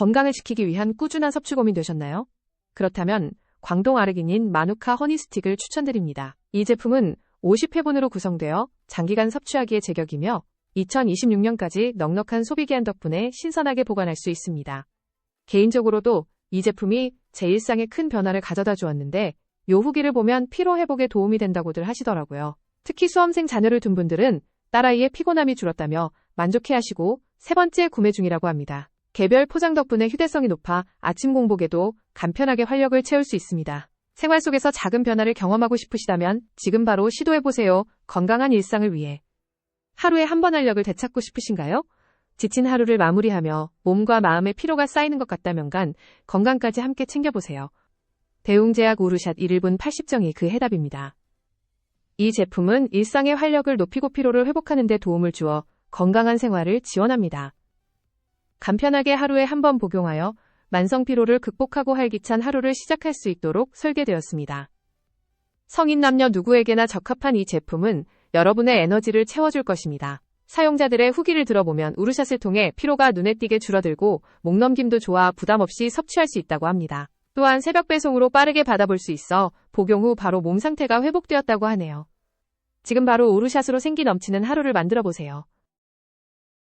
건강을 지키기 위한 꾸준한 섭취 고민 되셨나요? 그렇다면 광동 아르기닌 마누카 허니스틱을 추천드립니다. 이 제품은 50회분으로 구성되어 장기간 섭취하기에 제격이며 2026년까지 넉넉한 소비 기한 덕분에 신선하게 보관할 수 있습니다. 개인적으로도 이 제품이 제 일상에 큰 변화를 가져다 주었는데 요 후기를 보면 피로 회복에 도움이 된다고들 하시더라고요. 특히 수험생 자녀를 둔 분들은 딸아이의 피곤함이 줄었다며 만족해 하시고 세 번째 구매 중이라고 합니다. 개별 포장 덕분에 휴대성이 높아 아침 공복에도 간편하게 활력을 채울 수 있습니다. 생활 속에서 작은 변화를 경험하고 싶으시다면 지금 바로 시도해보세요. 건강한 일상을 위해. 하루에 한 번 활력을 되찾고 싶으신가요? 지친 하루를 마무리하며 몸과 마음의 피로가 쌓이는 것 같다면간 건강까지 함께 챙겨보세요. 대웅제약 우르샷 1분 80정이 그 해답입니다. 이 제품은 일상의 활력을 높이고 피로를 회복하는 데 도움을 주어 건강한 생활을 지원합니다. 간편하게 하루에 한 번 복용하여 만성 피로를 극복하고 활기찬 하루를 시작할 수 있도록 설계되었습니다. 성인 남녀 누구에게나 적합한 이 제품은 여러분의 에너지를 채워줄 것입니다. 사용자들의 후기를 들어보면 우르샷을 통해 피로가 눈에 띄게 줄어들고 목넘김도 좋아 부담 없이 섭취할 수 있다고 합니다. 또한 새벽 배송으로 빠르게 받아볼 수 있어 복용 후 바로 몸 상태가 회복되었다고 하네요. 지금 바로 우르샷으로 생기 넘치는 하루를 만들어 보세요.